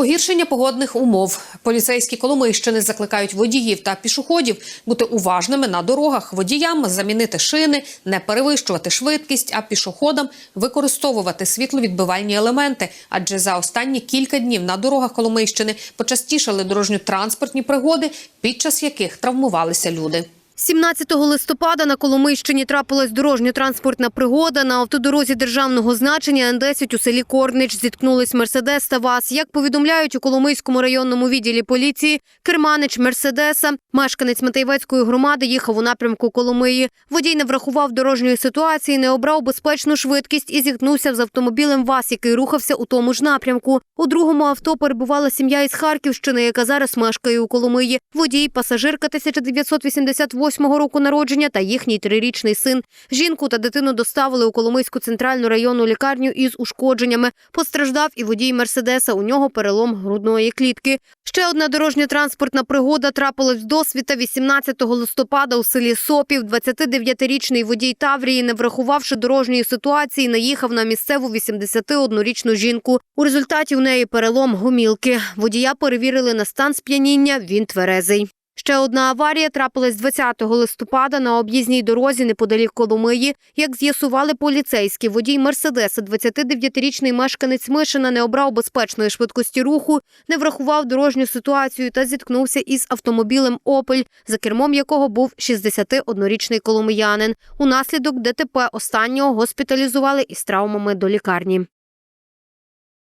Погіршення погодних умов. Поліцейські Коломийщини закликають водіїв та пішоходів бути уважними на дорогах, водіям замінити шини, не перевищувати швидкість, а пішоходам використовувати світловідбивальні елементи. Адже за останні кілька днів на дорогах Коломийщини почастішали дорожньо-транспортні пригоди, під час яких травмувалися люди. 17 листопада на Коломийщині трапилась дорожньо-транспортна пригода. На автодорозі державного значення Н-10 у селі Корнич зіткнулись Мерседес та ВАЗ. Як повідомляють у Коломийському районному відділі поліції, керманич Мерседеса, мешканець Матейвецької громади, їхав у напрямку Коломиї. Водій не врахував дорожньої ситуації, не обрав безпечну швидкість і зіткнувся з автомобілем ВАЗ, який рухався у тому ж напрямку. У другому авто перебувала сім'я із Харківщини, яка зараз мешкає у Коломиї. Водій, пасажирка 1988 року народження та їхній трирічний син. Жінку та дитину доставили у Коломийську центральну районну лікарню із ушкодженнями. Постраждав і водій Мерседеса. У нього перелом грудної клітки. Ще одна дорожньо-транспортна пригода трапилась до світа 18 листопада у селі Сопів. 29-річний водій Таврії, не врахувавши дорожньої ситуації, наїхав на місцеву 81-річну жінку. У результаті у неї перелом гомілки. Водія перевірили на стан сп'яніння. Він тверезий. Ще одна аварія трапилась 20 листопада на об'їзній дорозі неподалік Коломиї. Як з'ясували поліцейські, водій Мерседеса, 29-річний мешканець Мишина, не обрав безпечної швидкості руху, не врахував дорожню ситуацію та зіткнувся із автомобілем «Опель», за кермом якого був 61-річний коломиянин. Унаслідок ДТП останнього госпіталізували із травмами до лікарні.